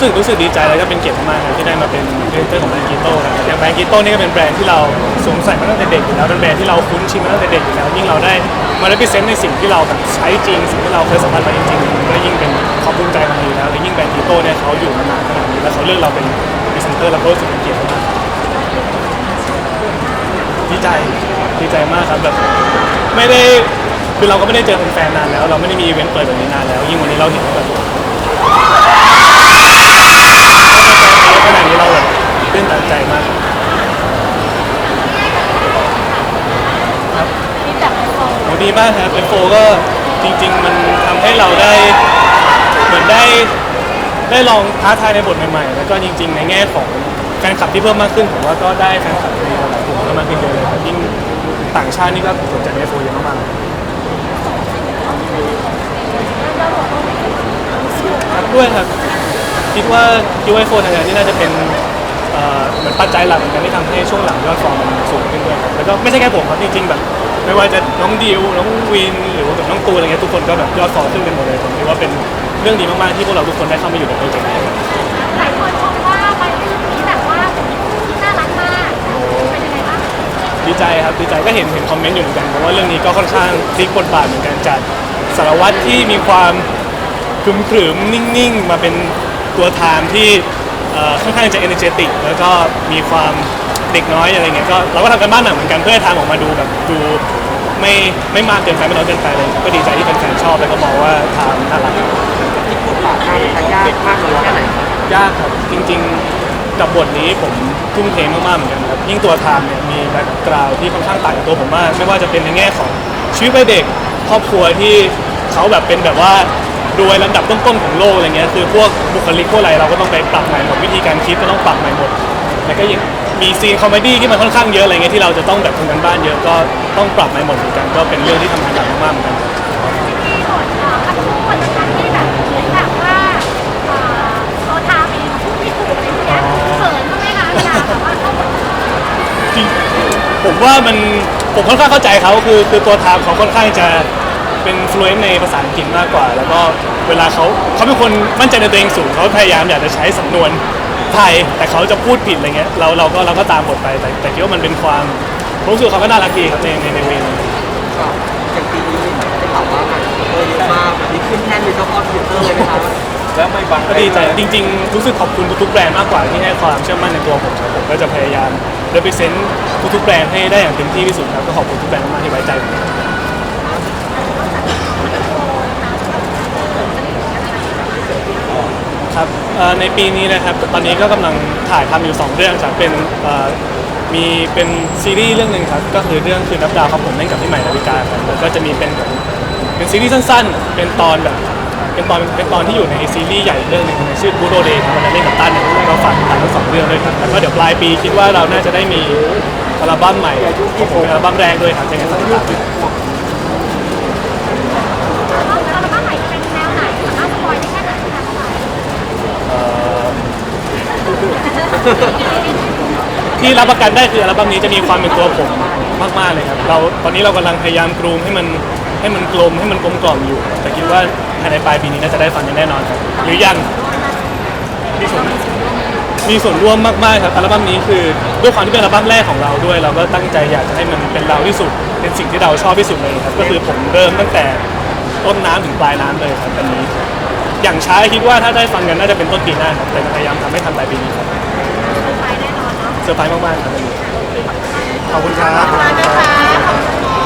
รู้สึกรู้สึกดีใจแล้วก็เป็นเกียรติมากๆครับที่ได้มาเป็นพรีเซนเตอร์ของแบรนด์กีโต้ครับอย่างแบรนด์กีโต้นี่ก็เป็นแบรนด์ที่เราสวมใส่มาตั้งแต่เด็กอยู่แล้วเป็นแบรนด์ที่เราคุ้นชินมาตั้งแต่เด็กอยู่แล้วยิ่งเราได้มาได้พรีเซนต์ในสิ่งที่เราแบบใช้จริง สิ่งที่เราเคยสัมผัสมาจริงๆมันก็ยิ่งเป็นความภูมิใจของเราอยู่แล้วและยิ่งแบรนด์กีโต้เนี่ยเขาอยู่มานานขนาดนี้แล้วเขาเลือกเราเป็นพรีเซนเตอร์เราก็รู้สึกเป็นเกียรติมากดีใจดีใจมากครับแบบไม่ได้คือเราก็ไม่ได้เจอแฟนๆนานแล้ว เราไม่ได้มีอีเวนต์เปิดแบบนี้นานแล้ว ยิ่งวันนี้เราเห็นว่าแบบ ขนาดนี้เราแบบตื่นตันใจมาก ฟีดแบ็กในโฟ โห ดีมากครับ F4 ก็จริง ๆ มันทำให้เราได้เหมือนได้ได้ลองท้าทายในบทใหม่ๆ แล้วก็จริง ๆ ในแง่ของแฟนคลับที่เพิ่มมากขึ้นผมว่าก็ได้แฟนคลับในหลายกลุ่มก็มาขึ้นเยอะเลยครับยิ่งต่างชาตินี่ก็สนใจใน F4 เยอะมากๆ ครับด้วยครับคิดว่าคิดว่า F4 ทางการที่น่าจะเป็นเอ่อเหมือนปัจจัยหลักเหมือนกันที่ทำให้ช่วงหลังยอดฟอร์มมันสูงขึ้นด้วยครับแล้วก็ไม่ใช่แค่ผมครับจริงๆแบบ ไม่ว่าจะน้องดิวน้องวินหรือว่าแบบน้องตูนอะไรเงี้ยทุกคนก็แบบยอดฟอร์มขึ้นกันหมดเลยผมคิดว่าเป็นเรื่องดีมากๆที่พวกเราทุกคนได้เข้ามาอยู่ในโปรเจกต์นี้ครับหลายคนชมว่าไปเรื่องนี้แบบว่าเป็นที่น่ารักมากเป็นยังไงบ้างดีใจครับดีใจก็เห็นเห็นคอมเมนต์อยู่เหมือนกันเพราะว่าเรื่องนี้ก็ค่อนข้างพลิกบทบาทเหมือนกันจากสารวัตรที่มีความขรึมขรึมๆนิ่งๆ มาเป็นตัวไทม์ที่เอ่อค่อนข้างจะเอเนเจติกแล้วก็มีความ เด็กน้อยอะไรเงี้ยก็เราก็ทำกันบ้านหนักเหมือนกันเพื่อให้ทำออกมาดูแบบดูไม่ไม่มากเกินไปไม่น้อยเกินไปเลยก็ดีใจที่แฟนๆชอบแล้วก็มองว่าทำน่ารักที่บทบาทงานมันยากมากเลยแค่ไหนยากครับจริง ๆกับบทนี้ผมทุ่มเทมากๆเหมือนกันครับยิ่งตัวไทม์เนี่ยมีแบ็กกราวด์ที่ค่อนข้างต่างกับตัวผมมาก ไม่ว่าจะเป็นในแง่ของชีวิตวัยเด็กครอบครัวที่เขาแบบเป็นแบบว่ารวยลำดับต้นๆของโลกอะไรเงี้ยคือพวกบุคลิกพวกอะไรเราก็ต้องไปปรับใหม่หมดวิธีการคิดก็ต้องปรับใหม่หมดแล้วก็ยัง มีซีนคอมเมดี้ที่มันค่อนข้างเยอะอะไรเงี้ยที่เราจะต้องแบบทำกันบ้านเยอะก็ต้องปรับใหม่หมดเหมือนกันก็เป็นเรื่องที่ทำงานหนักมากๆเหมือนกันที่บทเอ่ออันคู่คนนั้นที่แบบเหมือนแบบว่าเอ่อตัวทามเองพูดไม่ถูกอะไรอย่างเงี้ยเขินบ้างไหมคะเวลาแบบว่าเขาบทจริงผมว่ามันผมค่อนข้างเข้าใจเขาคือคือตัวไทม์เขาค่อนข้างจะเป็นฟลูเอนในภาษาอังกฤษมากกว่า แล้วก็เวลาเขาเขาเป็นคนมั่นใจในตัวเองสูงเขาพยายามอยากจะใช้สำนวน ไทยแต่เขาจะพูดผิดอะไรเงี้ยเราเราก็เราก็ตามบทไปแต่แต่คิดว่ามันเป็นความผมรู้สึกว่าเขาก็น่ารักดีครับในในในเวนึงก็อย่างปีนี้ได้ข่าวว่างานเออเยอะมากแบบนี้ขึ้นแท่นเป็นเจ้าพ่อทวิตเตอร์เลยไหมคะแล้วไม่บังก็ดีใจจริง ๆ รู้สึกขอบคุณทุกๆแบรนด์มากกว่าที่ให้ความเชื่อมั่นในตัวผมครับผมก็จะพยายาม represent ทุกๆแบรนด์ให้ได้อย่างเต็มที่ที่สุดครับก็ขอบคุณทุกแบรนด์มากๆที่ไว้ใจผม ครับเอ่อในปีนี้นะครับตอนนี้ก็กำลังถ่ายทำอยู่ 2 เรื่องครับเป็นเอ่อมีเป็นซีรีส์เรื่องหนึ่งครับก็คือเรื่องคือนับดาวครับผมเล่นกับพี่ใหม่ดาวิกาครับแล้วก็จะมีเป็นแบบเป็นซีรีส์สั้นๆ เป็นตอนแบบเป็นตอนเป็นตอนที่อยู่ในซีรีส์ใหญ่เรื่องหนึ่งในชื่อบูโดเดย์ครับวันเล่นกับตั้นเนี่ยก็ฝากติดตามทั้งสองเรื่องด้วยครับแล้วก็เดี๋ยวปลายปีคิดว่าเราน่าจะได้มีอัลบั้มใหม่ของผมเป็นอัลบั้มแรกด้วยครับในการติดตามด้วยแล้วอัลบั้มใหม่เป็นแนวไหนสามารถสปอยได้แค่ไหนคะ เอ่อ ที่รับประกันได้คืออัลบั้มนี้จะมีความเป็นตัวผมมากๆเลยครับเราตอนนี้เรากำลังพยายามกรูมให้มันให้มันกลมให้มันกลมกล่อมอยู่ แต่คิดว่าภายในปลายปีนี้น่าจะได้ฟังกันแน่นอนครับหรือยังมีส่วนมีส่วนร่วมมากๆครับอัลบั้มนี้คือด้วยความที่เป็นอัลบั้มแรกของเราด้วย เราก็ตั้งใจอยากจะให้มันเป็นเราที่สุด เป็นสิ่งที่เราชอบที่สุดเลยครับก็คือผมเริ่มตั้งแต่ต้นน้ำถึงปลายน้ำเลยครับอันนี้ อย่างช้าคิดว่าถ้าได้ฟังกันน่าจะเป็นต้นปีหน้าครับแต่พยายามทำให้ทันปลายปีนี้ครับ เซอร์ไพรส์มากๆครับวันนี้ขอบคุณครับ ขอบคุณนะคะ